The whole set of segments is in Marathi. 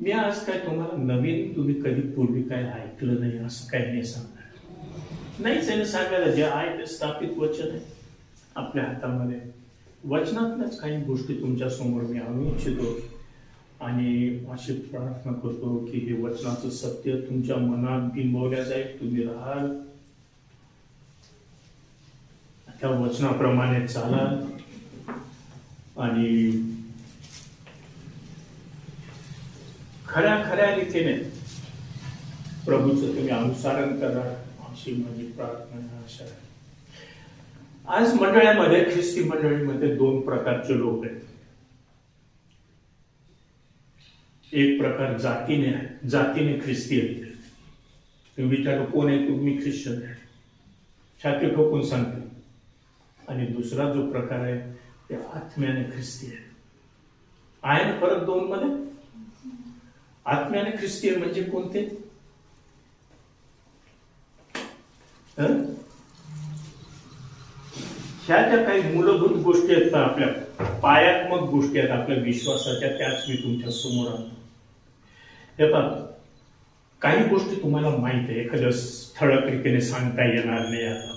मी आज काय तुम्हाला नवीन तुम्ही कधी पूर्वी काय ऐकलं नाही असं काय नाही सांगणार? नाही त्याने सांगायला जे आहे ते स्थापित वचन आहे आपल्या हातामध्ये. वचनातल्याच काही गोष्टी तुमच्यासमोर मी आणू इच्छितो आणि अशी प्रार्थना करतो की हे वचनाचं सत्य तुमच्या मनात बिंबवल्या जाईल तुम्ही राहाल. त्या वचनाप्रमाणे चालाल आणि खऱ्या खऱ्या रीतीने प्रभूचं तुम्ही अनुसरण करा अशी माझी प्रार्थना अशा. आशा आहे आज मंडळामध्ये ख्रिस्ती मंडळीमध्ये दोन प्रकारचे लोक आहेत. एक प्रकार जातीने आहे जातीने ख्रिस्ती आहेत. तुम्ही विचार कोण आहे? तुम्ही ख्रिश्चन आहे. छाती ठोकून सांगते. आणि दुसरा जो प्रकार आहे ते आत्म्याने ख्रिस्ती आहे. आहे ना फरक दोन मध्ये आत्म्याने ख्रिस्तीय म्हणजे कोणते? ह्या ज्या काही मूलभूत गोष्टी आहेत ना आपल्या पायात्मक गोष्टी आहेत आपल्या विश्वासाच्या त्याच मी तुमच्यासमोर आणतो. हे काही गोष्टी तुम्हाला माहीत आहे एखाद्या ठळक रीतीने सांगता येणार नाही आता.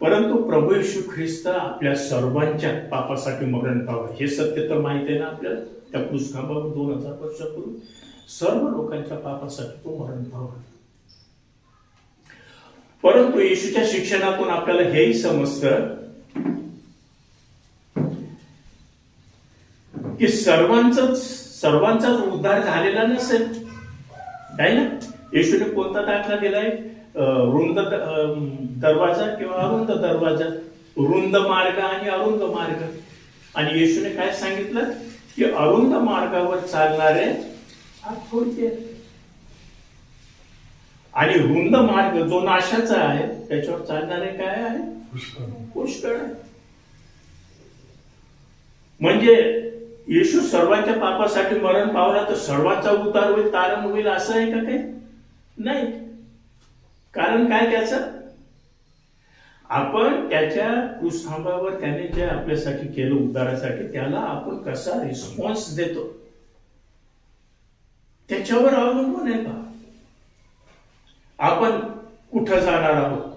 परंतु प्रभू येशू ख्रिस्त आपल्या सर्वांच्या पापासाठी मरण पावला. हे सत्य तर माहीत आहे ना आपल्याला? त्या पुस्तकावर दोन हजार वर्षापूर्वी सर्व लोकांच्या पापासाठी तो मरण पावला. परंतु येशूच्या शिक्षणातून आपल्याला हेही समजतं की सर्वांचाच सर्वांचाच उद्धार झालेला नसेल. आहे ना? येशूने कोणता दाखला दिलाय? रुंद दरवाजा किंवा अरुंद दरवाजा? रुंद मार्ग आणि अरुंद मार्ग. आणि येशूने काय सांगितलं? की अरुंद मार्गावर चालणारे हा थोडके. आणि रुंद मार्ग जो नाशाचा आहे त्याच्यावर चालणारे काय आहे? पुष्कळ. म्हणजे येशू सर्वांच्या पापासाठी मरण पावला तर सर्वांचा उतार होईल तारण होईल असं आहे का काही? नाही. कारण काय त्याचं? आपण त्याच्या पृष्ठांबावर त्याने जे आपल्यासाठी केलं उद्धारासाठी त्याला आपण कसा रिस्पॉन्स देतो? त्याच्यावर अवलंबून आहे का आपण कुठं जाणार आहोत?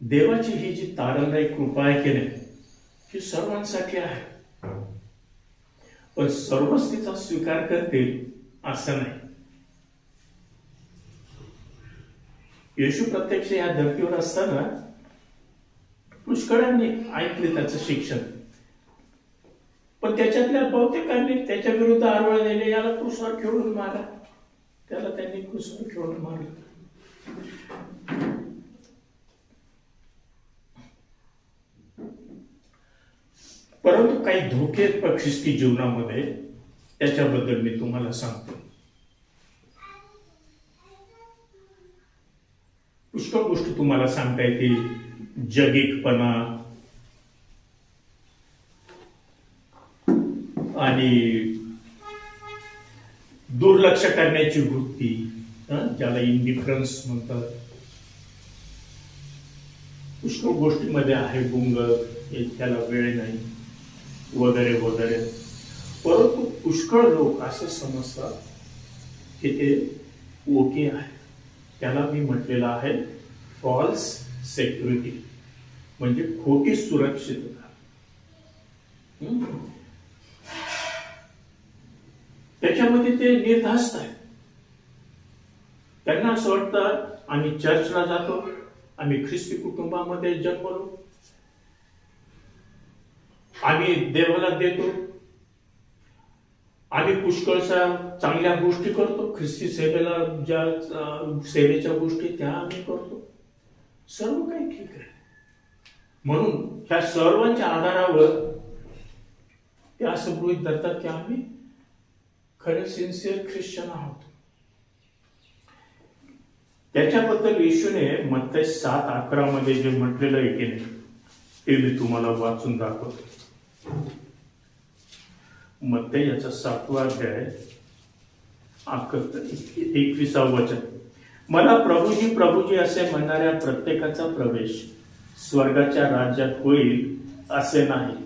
देवाची ही जी तारणदायी कृपा आहे की नाही ही सर्वांसाठी आहे. पण सर्वच तिचा स्वीकार करतील असं नाही. येशू प्रत्यक्ष या धर्तीवर असताना पुष्कळांनी ऐकले त्याचं शिक्षण. पण त्याच्यातल्या बहुतेकांनी त्याच्या विरुद्ध आरोळ दिले याला क्रुसावर खेळून मारा. त्याला त्यांनी क्रुसावर खेळून मारलं. परंतु काही धोके आहेत जीवनामध्ये त्याच्याबद्दल मी तुम्हाला सांगतो. पुष्कळ गोष्टी तुम्हाला सांगता येतील. जगिकपणा आणि दुर्लक्ष करण्याची वृत्ती ज्याला इंडिफरन्स म्हणतात. पुष्कळ गोष्टीमध्ये आहे गुंग त्याला वेळ नाही. वगैरे वगैरे. परंतु पुष्कळ लोक असं समजतात की ते ओके आहे त्याला मी म्हटलेलं आहे फॉल्स सेक्युरिटी म्हणजे खोटी सुरक्षितता त्याच्यामध्ये ते निर्धास्त आहे त्यांना असं वाटतं आम्ही चर्चला जातो आम्ही ख्रिस्ती कुटुंबामध्ये जन्मलो. आम्ही देवाला देतो. आम्ही पुष्कळशा चांगल्या गोष्टी करतो. ख्रिस्ती सेवेला ज्या सेवेच्या गोष्टी त्या आम्ही करतो. सर्व काही ठीक आहे. म्हणून ह्या सर्वांच्या आधारावर ते असं गृहित धरतात की आम्ही खरे सिन्सिअर ख्रिश्चन आहोत. त्याच्याबद्दल येशूने मत्ते सात अकरा मध्ये जे म्हटलेलं आहे की नाही ते मी तुम्हाला वाचून दाखवतो. मत्ते याचा सातवा अध्याय अक- एकविसावं वचन मला प्रभूजी प्रभूजी असे म्हणणाऱ्या प्रत्येकाचा प्रवेश स्वर्गाच्या राज्यात होईल असे नाही.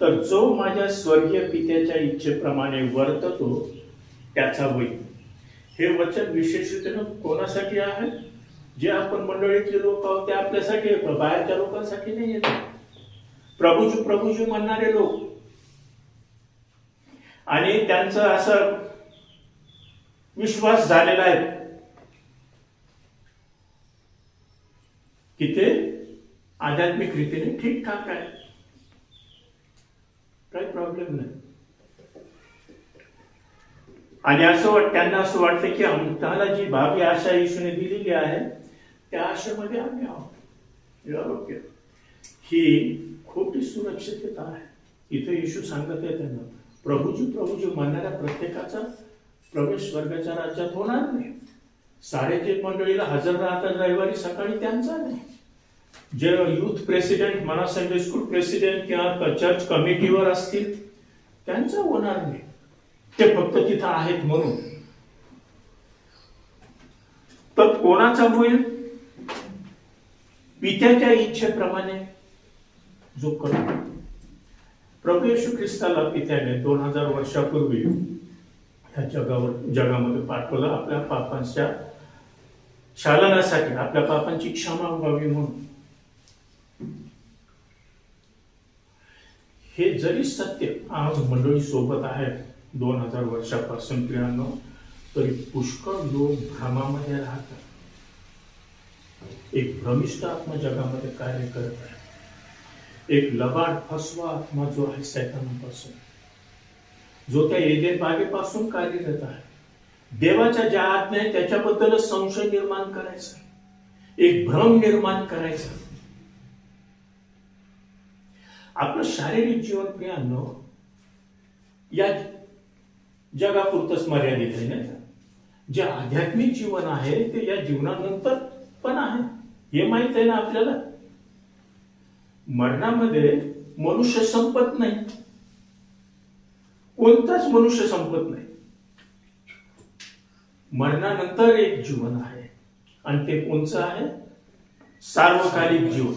तर जो माझ्या स्वर्गीय पित्याच्या इच्छेप्रमाणे वर्ततो त्याचा होईल. हे वचन विशेषतेनं कोणासाठी आहे? जे आपण मंडळीतले लोक आहोत ते आपल्यासाठी बाहेरच्या लोकांसाठी नाही येत प्रभूजी प्रभूजी म्हणणारे लोक आणि त्यांचं असं विश्वास झालेला आहे. की ते आध्यात्मिक रीतीने ठीकठाक आहे काही प्रॉब्लेम नाही. आणि असं वाट त्यांना असं वाटतं की आम्हाला जी भावी आशा येशूने दिलेली आहे त्या आशेमध्ये आम्ही आहोत. ही खोटी सुरक्षितता आहे. इथे येशू सांगत आहे त्यांना. प्रभूजी प्रभूजी म्हणणाऱ्या प्रत्येकाचा प्रवेश स्वर्गाच्या राज्यात होणार नाही. साडेतीन मंडळीला हजर राहतात रविवारी सकाळी त्यांचा नाही. जे युथ प्रेसिडेंट म्हणा संडे स्कूल प्रेसिडेंट किंवा चर्च कमिटीवर असतील त्यांचं होणार नाही. ते फक्त तिथं आहेत म्हणून. तर कोणाचा होईल? पित्याच्या इच्छेप्रमाणे जो करतो. प्रभू येशू ख्रिस्ताला पित्याने दोन हजार वर्षापूर्वी ह्या जगावर जगामध्ये पाठवलं आपल्या पापांच्या शालनासाठी आपल्या पापांची क्षमा व्हावी म्हणून. हे जरी सत्य आज मंडळी सोबत आहेत दोन हजार वर्षापासून त्र्याण्णव तरी पुष्कळ लोक भ्रमामध्ये राहतात. एक भ्रमिष्ठ आत्मा जगामध्ये कार्य करत आहे. एक लबाड फसवा आत्मा जो आहे सैतानापासून. जो त्या एदेन बागेपासून कार्यरत आहे. देवाच्या ज्या आत्म्या आहेत त्याच्याबद्दलच संशय निर्माण करायचा. एक भ्रम निर्माण करायचा. आपलं शारीरिक जीवन प्रियांनो या जगापुरतच मर्यादित आहे नाही का? जे आध्यात्मिक जीवन आहे ते या जीवनानंतर पण आहे. हे माहीत आहे ना आपल्याला? मरणामध्ये मनुष्य संपत नाही. कोणताच मनुष्य संपत नाही. मरणानंतर एक जीवन आहे. आणि ते कोणचं आहे? सार्वकालिक जीवन.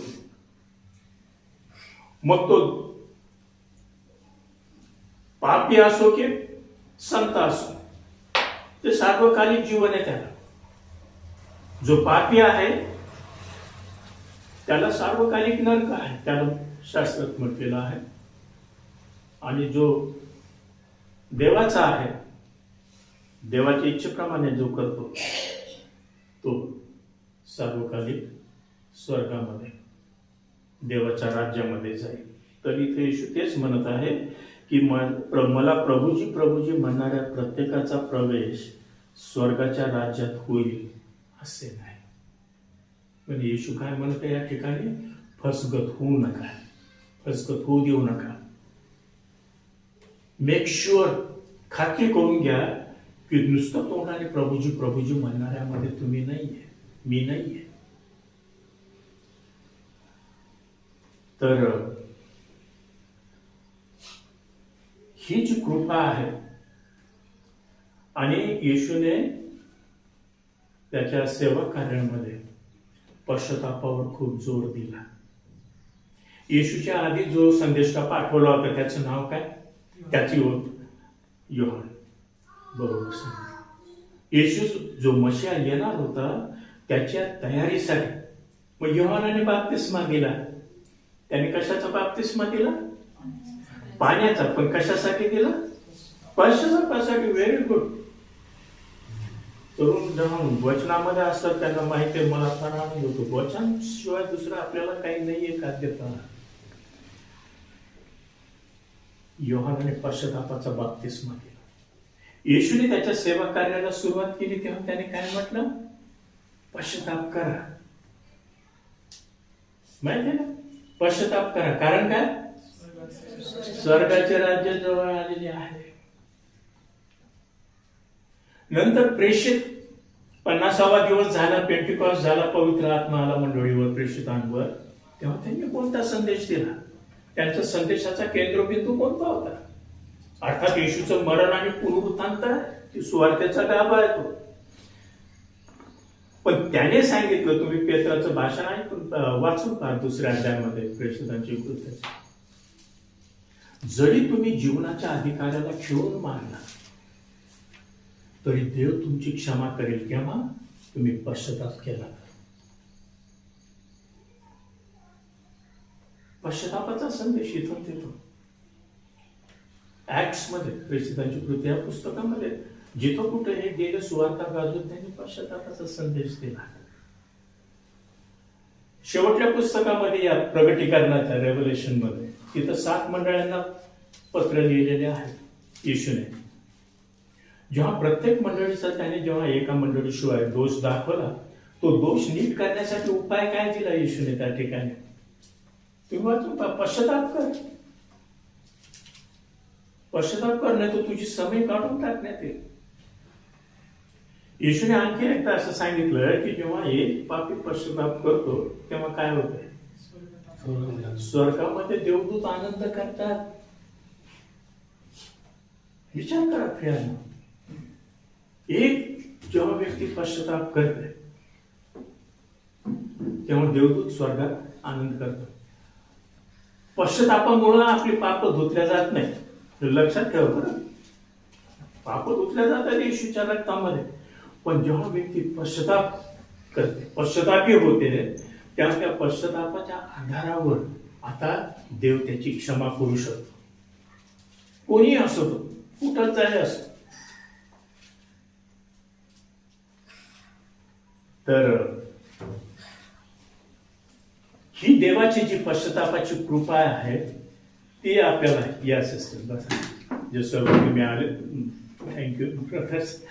मग तो पापी असो की संत असो ते सार्वकालिक जीवन आहे त्याला. जो पापी आहे त्याला सार्वकालिक नरक आहे. त्याला शास्त्रात म्हटलेलं आहे. आणि जो देवाचा आहे देवाच्या इच्छेप्रमाणे जो करतो तो सार्वकालिक स्वर्गामध्ये देवाच्या राज्यामध्ये जाईल. तर इथे येशू तेच म्हणत आहे की प्र- मला प्रभूजी प्रभूजी म्हणणाऱ्या प्रत्येकाचा प्रवेश स्वर्गाच्या राज्यात होईल असे नाही. पण येशू काय म्हणत या ठिकाणी? फसगत होऊ नका. फसगत होऊ देऊ नका. मेक शुअर खात्री करून घ्या की नुसतं तोंडाने प्रभूजी प्रभूजी म्हणणाऱ्यामध्ये तुम्ही नाहीये. मी नाहीये. तर ही जी कृपा आहे आणि येशूने त्याच्या सेवा कार्यामध्ये पश्चातापावर खूप जोर दिला. येशूच्या आधी जो संदेशका पाठवला होता त्याचं नाव काय? त्याची ओळख योहान. बरोबर सांगितलं. येशू जो मशिया येणार होता त्याच्या तयारीसाठी मग योहानाने बाप्तिस्मा दिला. त्याने कशाचा बाप्तिस्मा दिला? पाण्याचा. पण कशासाठी दिला? पश्चातापासाठी व्हेरी गुड तरुण जेव्हा वचनामध्ये असतात त्यांना माहिती आहे मला फार आनंद होतो. वचन शिवाय दुसरं आपल्याला काही नाही आहे का देता योहानाने पश्चातापाचा बाप्तिस्मा दिला येशूने त्याच्या सेवा कार्याला सुरुवात केली तेव्हा त्याने काय म्हटलं? पश्चाताप करा माहिती ना? पश्चाताप करा कारण काय? स्वर्गाचे राज्य जवळ आलेले आहे. नंतर प्रेषित पन्नासावा दिवस झाला पेंटिकॉस झाला पवित्र आत्मा आला मंडळीवर प्रेषितांवर. तेव्हा त्यांनी कोणता संदेश दिला? त्यांचा संदेशाचा केंद्रबिंदू कोणता होता? अर्थात येशूचं मरण आणि पुनरुत्थान ती सुवार्थ्याचा गाभा आहे तो. पण त्याने सांगितलं तुम्ही पेत्राचं भाषण आहे वाचून पहा दुसऱ्या अध्यायामध्ये प्रेषितांची कृत्य जरी तुम्ही जीवनाच्या अधिकाराला खेळून मारला तरी देव तुमची क्षमा करेल केव्हा? तुम्ही पश्चाताप केला. पश्चातापाचा संदेश इथून देतो ऍक्ट्समध्ये प्रेसिडांची कृती या पुस्तकामध्ये जिथं कुठे हे गेले सुवार्ता गाजून त्यांनी पश्चातापाचा संदेश दिला. शेवटच्या पुस्तकामध्ये या प्रगटीकरणाच्या रेव्होल्युशनमध्ये तिथं सात मंडळांना पत्र लिहिलेले आहेत येशूने. जेव्हा प्रत्येक मंडळीचा त्याने जेव्हा एका मंडळीशिवाय दोष दाखवला तो दोष नीट करण्यासाठी उपाय काय दिला येशूने त्या ठिकाणी? तेव्हा तू पश्चाताप कर. पश्चाताप कर नाही तर तुझी समय काढून टाकण्यात येईल. येशूने आणखी एकदा असं सांगितलं की जेव्हा एक पापी पश्चाताप करतो तेव्हा काय होतंय? स्वर्गामध्ये देवदूत आनंद करतात. विचार करा फिरायला एक जेव्हा व्यक्ती पश्चाताप करते तेव्हा देवदूत स्वर्गात आनंद करतो. पश्चातापामुळं आपली पाप धुतल्या जात नाही. हे लक्षात ठेवा बरं. पाप धुतल्या जातात येशूच्या रक्तामध्ये. पण जेव्हा व्यक्ती पश्चाताप करते पश्चातापी होते तेव्हा त्या पश्चातापाच्या आधारावर आता देव त्याची क्षमा करू शकतो. कोणी असो तो कुठंचाही असो. तर ही देवाची जी पश्चातापाची कृपा आहे ती आपल्याला या सिस्टम बसा जे सर्व तुम्ही आले थँक्यू प्रोफेसर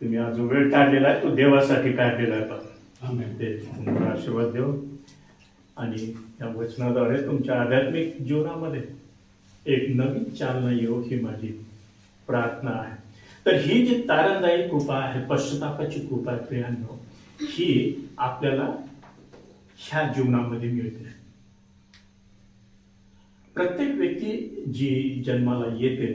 तुम्ही आज जो वेळ काढलेला आहे तो देवासाठी काढलेला आहे ते तुम्हाला आशीर्वाद देऊ आणि या वचनाद्वारे तुमच्या आध्यात्मिक जीवनामध्ये एक नवीन चालना येऊ ही माझी प्रार्थना आहे. तर ही जी तारणदायी कृपा आहे पश्चातापाची कृपा आहे प्रियांनो ही आपल्याला ह्या जीवनामध्ये मिळते. प्रत्येक व्यक्ती जी जन्माला येते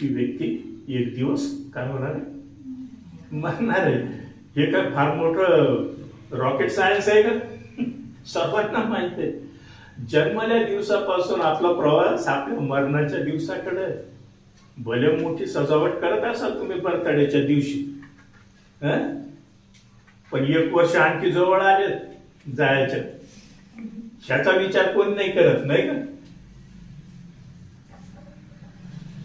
ती व्यक्ती एक दिवस काय होणार आहे? मरणार आहे. हे काय फार मोठं रॉकेट सायन्स आहे का? सर्वांना माहीत आहे. जन्मल्या दिवसापासून आपला प्रवास आपल्या मरणाच्या दिवसाकडे भले मोठी सजावट करत असाल तुम्ही बर्थडेच्या दिवशी पण एक वर्ष आणखी जवळ आले जायचं. ह्याचा विचार कोण नाही करत नाही का?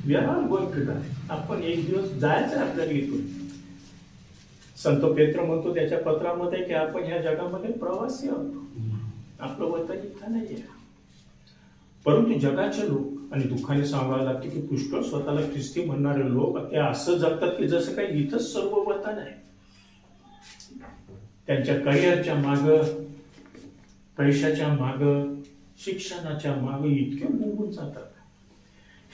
व्यवहार गोष्ट आहे. आपण एक दिवस जायचं आपल्याला इथून. संत पेत्र म्हणतो त्याच्या पत्रामध्ये की आपण ह्या जगामध्ये प्रवासी आहोत. आपलं वतन नाही आहे परंतु जगाचे लोक आणि दुःखाने सांगावं लागते की पुष्कळ स्वतःला ख्रिस्ती म्हणणारे लोक ते असं जगतात की जसं काही इथंच सर्व वतन आहे. त्यांच्या करिअरच्या माग पैशाच्या माग शिक्षणाच्या माग इतके गुंगून जातात.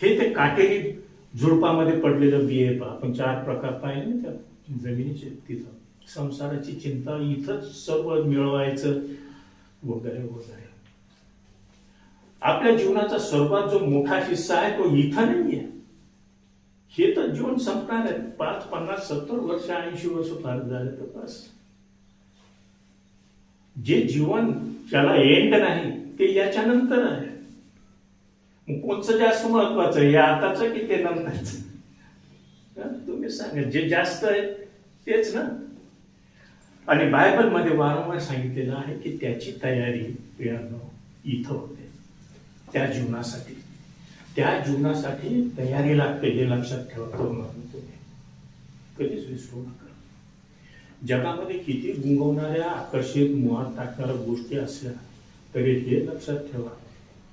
हे ते काटेरी झुडपामध्ये पडलेलं बिये पहा. आपण चार प्रकार पाहिले ना त्या जमिनीचे तिथं. संसाराची चिंता इथंच सर्व मिळवायचं. वगैरे वगैरे आपल्या जीवनाचा सर्वात जो मोठा हिस्सा आहे तो इथं नाहीये हे तर जीवन संपणार आहे. पाच पन्नास सत्तर वर्ष ऐंशी वर्ष फार झाले तर बस. जे जीवन ज्याला एंड नाही ते याच्यानंतर आहे. कोणचं जास्त महत्वाचं आहे? या आताचं की ते नंतरचं? तुम्ही सांगा. जे जास्त आहे तेच ना? आणि बायबलमध्ये वारंवार सांगितलेलं आहे की त्याची तयारी इथं होते. त्या जीवनासाठी. त्या जीवनासाठी तयारी लागते हे लक्षात ठेवा म्हणून तुम्ही कधीच विसरू नका. जगामध्ये किती गुंगवणाऱ्या आकर्षित मुहात टाकणाऱ्या गोष्टी असल्या तरी हे लक्षात ठेवा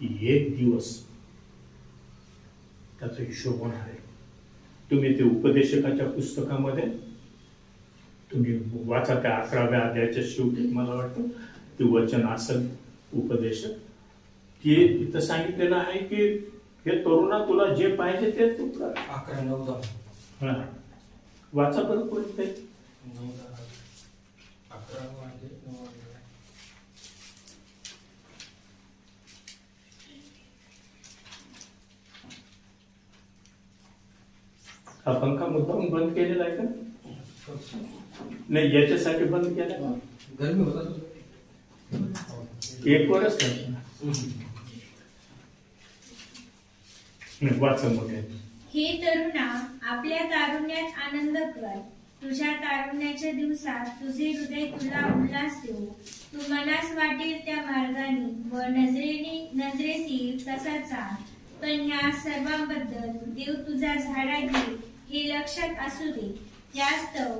की एक दिवस त्याचा हिशोब होणार आहे. तुम्ही ते उपदेशकाच्या पुस्तकामध्ये तुम्ही वाचा त्या अकराव्या अध्यायाच्या शेवटी मला वाटतं. ते वचन असेल उपदेशक. की तिथं सांगितलेलं आहे की हे तरुणा तुला जे पाहिजे ते तू कर. अकरा नऊ दहा. हा. वाचा बरं कोणते नऊ दहा अकरा नऊ हा पंखा मुद्दाम बंद केलेला आहे का? नाही याच्यासाठी बंद केला? गरमी होत. एक वरच नाही वाचा मोठे हे तरुणा आपल्या तारुण्यात आनंद कर. तुझ्या तारुण्याच्या दिवसात तुझे हृदय तुला उल्हास देऊ. तू मनास वाटेल त्या मार्गाने. व नजरेने नजरेसी तसा चाल. पण ह्या सर्वांबद्दल देव तुझा झाडा घे हे लक्षात असू दे. यास्तव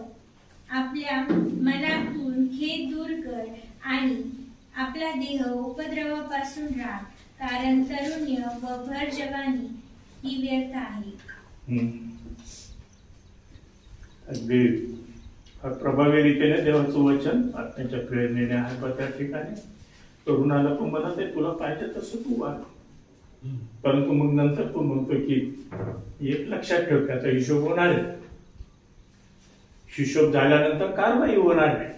आपल्या मनातून खेद दूर कर आणि आपला देह उपद्रवापासून राख कारण तरुण्य व भर जवानी ही व्यर्थ आहे. अगदी फार प्रभावी रीतीने देवाचं वचन आत्म्याच्या प्रेरणेने आहे बा त्या ठिकाणी. तरुणाला पण म्हणत आहे तुला पाहिजे तसं तू वाग. परंतु मग नंतर तो म्हणतो की एक लक्षात ठेव त्याचा हिशोब होणार आहे. हिशोब झाल्यानंतर कारवाई होणार नाही.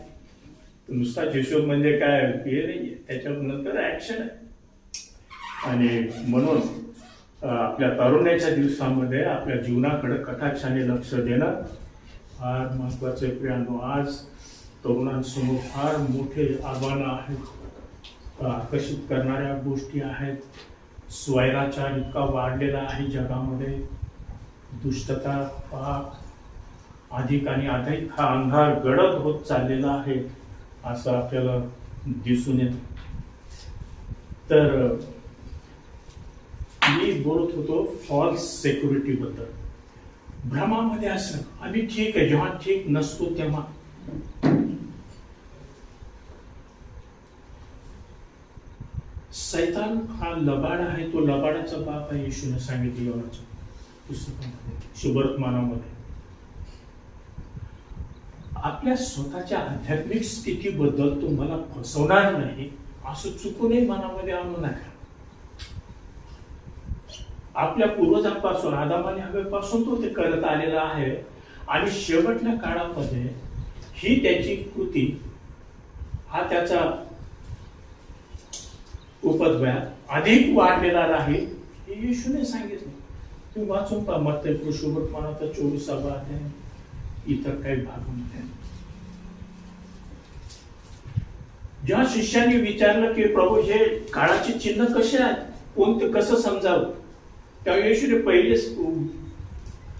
नुसताच हिशोब म्हणजे काय हे नाही त्याच्या नंतर ऍक्शन आहे. आणि म्हणून आपल्या तारुण्याच्या दिवसामध्ये आपल्या जीवनाकडे कटाक्षाने लक्ष देणं फार महत्त्वाचे प्रियांनो आज तरुणांसमोर फार मोठे आव्हानं आहेत. आकर्षित करणाऱ्या गोष्टी आहेत. स्वैराचार इतका वाढलेला आहे जगामध्ये. दुष्टता पाप अधिक आणि अधिक हा अंधार गडद होत चाललेला आहे असं आपल्याला दिसून येत. तर मी बोलत होतो फॉल्स सेक्युरिटी बद्दल. भ्रमामध्ये असणं आम्ही ठीक आहे जेव्हा ठीक नसतो तेव्हा. सैतान हा लबाड आहे तो लबाडाचा बाप आहे येशूने सांगितलं योनाच्या पुस्तकामध्ये शुभवर्तमानामध्ये आपल्या स्वतःच्या आध्यात्मिक स्थितीबद्दल तो मला फसवणार नाही असं चुकूनही मनामध्ये आणू नका. आपल्या पूर्वजांपासून आदामाने हवेपासून तो ते करत आलेला आहे आणि शेवटच्या काळामध्ये ही त्याची कृती हा त्याचा उपद्व्या अधिक वाढलेला राहील हे येशूने सांगितलं. तुम्ही वाचून पहा मग ते कृष्णवर्तमानाचा चोवीसावा आहे इतर काही भागामध्ये जेव्हा शिष्यांनी विचारलं की प्रभू हे काळाचे चिन्ह कसे आहेत? कोणते कसं समजावं? तेव्हा येशूने पहिले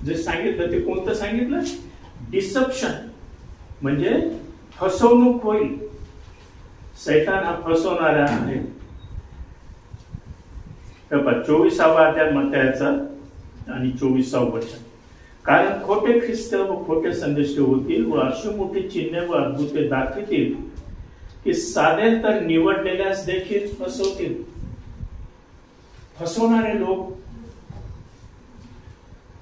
जे सांगितलं ते कोणतं सांगितलं? डिसप्शन म्हणजे फसवणूक होईल. सैतान हा फसवणारा आहे. चोवीसावा अध्याय मतयाचा आणि चोवीसावं वचन. कारण खोटे ख्रिस्त व खोटे संदेश होतील व अशी मोठी चिन्हे व अद्भुते दाखवतील की साधे तर निवडलेल्यास देखील फसवतील. फसवणारे लोक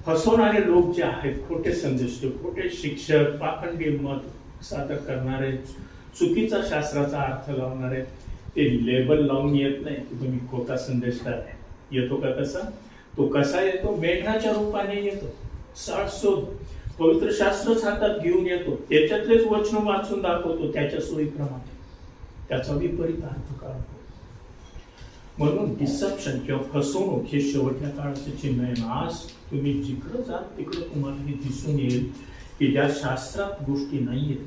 फसवणारे लोक जे आहेत खोटे संदेश खोटे शिक्षक पाखंडी मत सादर करणारे चुकीचा शास्त्राचा अर्थ लावणारे ते लेबल लावून येत नाही की तुम्ही खोटा संदेश आहे येतो का कसा? तो कसा येतो? मेघाच्या रूपाने येतो. साडसोद पवित्र शास्त्रच हातात घेऊन येतो. त्याच्यातलेच वचन वाचून दाखवतो त्याच्या सोयीप्रमाणे. त्याचा विपरीत अर्थ काढतो म्हणून डिसप्शन किंवा फसवणूक हे शेवटच्या काळाचे चिन्ह आहे. आज तुम्ही जिकडं जात तिकडं तुम्हाला हे दिसून येईल की ज्या शास्त्रात गोष्टी नाहीयेत.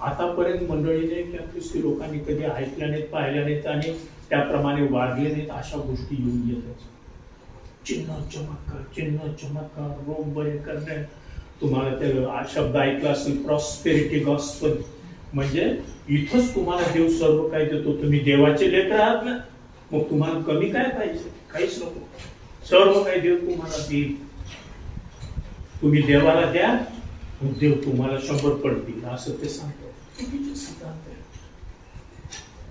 आतापर्यंत मंडळीने किंवा ख्रिस्ती लोकांनी कधी ऐकल्या नाहीत पाहिल्या नाहीत आणि त्याप्रमाणे वागले नाहीत अशा गोष्टी येऊन येतात. चिन्ह चमत्कार चिन्ह चमत्कार रोग बरे करणे. तुम्हाला ते शब्द ऐकला असेल प्रॉस्पेरिटी गॉस्पल म्हणजे इथंच तुम्हाला देव सर्व काय देतो? तुम्ही देवाचे लेकर आहात ना? मग तुम्हाला कमी काय पाहिजे? काहीच नको. सर्व काही देव तुम्हाला देईल. तुम्ही देवाला द्या मग देव तुम्हाला शंभर पडतील असं ते सांगतो सिद्धांत आहे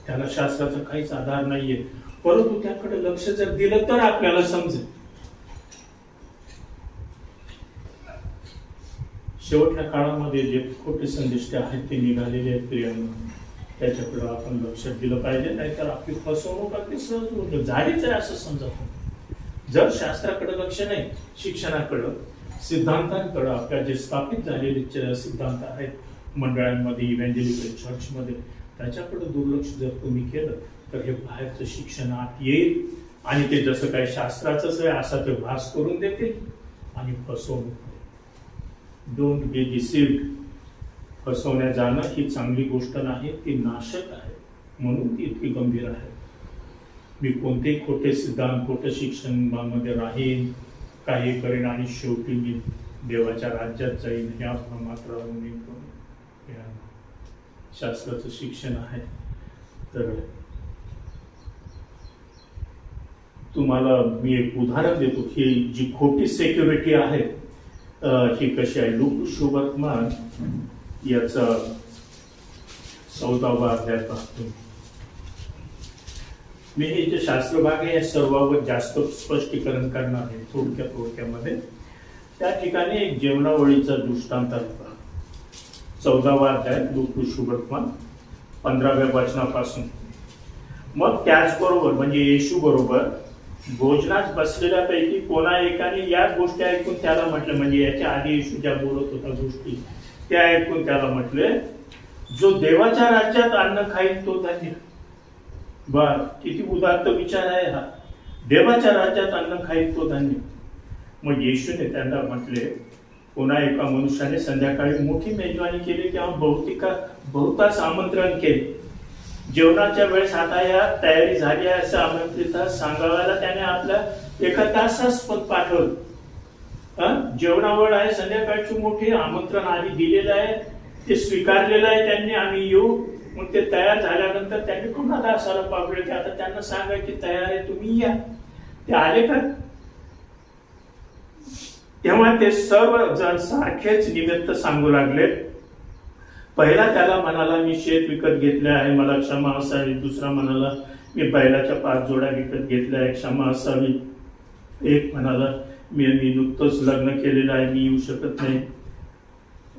त्याला शास्त्राचा काहीच आधार नाहीये. परंतु त्याकडे लक्ष जर दिलं तर आपल्याला समजेल. शेवटच्या काळामध्ये जे खोटे संदेश आहेत ते निघालेले आहेत प्रियांना त्याच्याकडे आपण लक्ष दिलं पाहिजे नाहीतर आपली फसवणूक अगदी सहज होतं झालीच आहे असं समजत जर शास्त्राकडे लक्ष नाही शिक्षणाकडं सिद्धांतांकडं आपल्या जे स्थापित झालेले च- सिद्धांत आहेत मंडळांमध्ये इव्हॅन्जेलिकल चर्चमध्ये त्याच्याकडे दुर्लक्ष जर तुम्ही केलं तर हे बाहेरचं शिक्षण आत येईल. आणि ते जसं काही शास्त्राचंच आहे असा ते भास करून देतील. आणि फसवणूक डोंट बी डिसिव्ड फसवण्या जाणं ही चांगली गोष्ट नाही ती नाशक आहे. म्हणून ती इतकी गंभीर आहे. मी कोणतेही खोटे सिद्धांत खोटे शिक्षणामध्ये राहीन काही करेन आणि शेवटी मी देवाच्या राज्यात जाईन ह्या मात्र मी या शास्त्राचं शिक्षण आहे. तर तुम्हाला मी एक उदाहरण देतो की जी खोटी सेक्युरिटी आहे ही कशी आहे? लुक शुभत्मान याचा चौदावा अध्याय पाहतो. मी हे जे शास्त्रभाग आहे या सर्वावर जास्त स्पष्टीकरण करणार आहे थोडक्या थोडक्यामध्ये. त्या ठिकाणी एक जेवणावळीचा दृष्टांत होता चौदावा अध्याय लुक शुभत्मान पंधराव्या वचनापासून. मग त्याचबरोबर म्हणजे येशू बरोबर भोजनात बसलेल्यापैकी कोणा एकाने या गोष्टी ऐकून त्याला म्हटलं म्हणजे याच्या आधी येशू ज्या बोलत होता गोष्टी त्या ऐकून त्याला म्हटले जो देवाच्या राज्यात अन्न खाईल तो धन्य. बर किती उदात्त विचार आहे हा. देवाच्या राज्यात अन्न खाईल तो धन्य. मग येशूने त्यांना म्हटले कोणा एका मनुष्याने संध्याकाळी मोठी मेजवानी केली किंवा बहुतिका बहुतास आमंत्रण केले. जेवणाच्या वेळेस आता या तयारी झाली आहे असं आमंत्रित सांगावायला त्याने आपल्या एका तासाच पद पाठवलं. जेवणावर आहे संध्याकाळची मोठी आमंत्रण आधी दिलेलं आहे ते स्वीकारलेलं आहे त्यांनी आम्ही येऊ. मग ते तयार झाल्यानंतर त्यांनी पुन्हा दासाला पाठवले की आता त्यांना सांगा की तयार आहे तुम्ही या. ते आले का? तेव्हा ते सर्व जण सारखेच निमित्त सांगू लागले. पहिला त्याला म्हणाला मी शेत विकत घेतले आहे मला क्षमा असावी. दुसरा म्हणाला मी बैलाच्या पाच जोड्या विकत घेतल्या आहे क्षमा असावी. एक म्हणाला मी मी नुकतंच लग्न केलेलं आहे मी येऊ शकत नाही.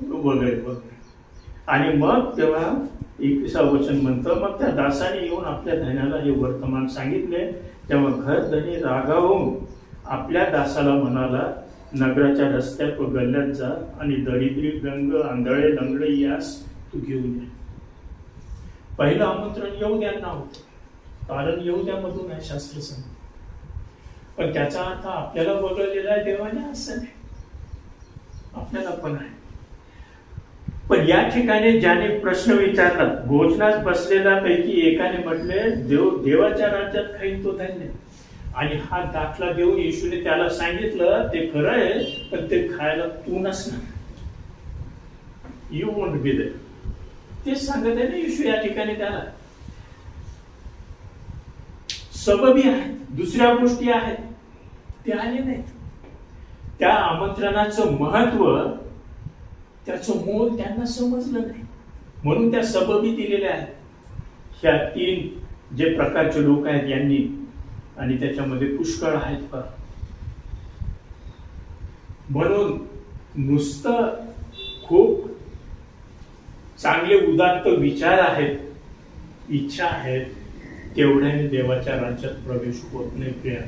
वगैरे वगैरे. आणि मग तेव्हा एकविसा वचन म्हणतं मग त्या दासाने येऊन आपल्या धन्याला हे वर्तमान सांगितले. तेव्हा घर धनी रागावून आपल्या दासाला म्हणाला नगराच्या रस्त्यात व गल्ल्यात जा आणि दरिद्री रंग आंधळे लंगडे यास तू घेऊन ये. पहिलं आमंत्रण येऊद्यांना द्या हो. कारण येऊद्यामधून आहे शास्त्र सांग पण त्याचा अर्थ आपल्याला वगळलेला आहे देवाने असं नाही. आपल्याला पण आहे. पण या ठिकाणी ज्याने प्रश्न विचारला भोजनात बसलेल्या पैकी एकाने म्हटले देव देवाच्या राज्यात खाईल तो धान्य. आणि हा दाखला देऊन येशूने त्याला सांगितलं ते खरं आहे पण ते खायला तू नसणार. यू वोंट बी दे तेच सांगत आहे ना येशू या ठिकाणी त्याला सबबी आहेत दुसऱ्या गोष्टी आहेत ते आले नाहीत. त्या आमंत्रणाचं महत्त्व त्याचं मोल त्यांना समजलं नाही. म्हणून त्या सबबी दिलेल्या आहेत. ह्या तीन जे प्रकारचे लोक आहेत यांनी आणि त्याच्यामध्ये पुष्कळ आहेत फार म्हणून नुसतं खूप चांगले उदात्त विचार आहेत इच्छा आहेत तेवढ्याने देवाच्या राज्यात प्रवेश होत नाही प्रिया.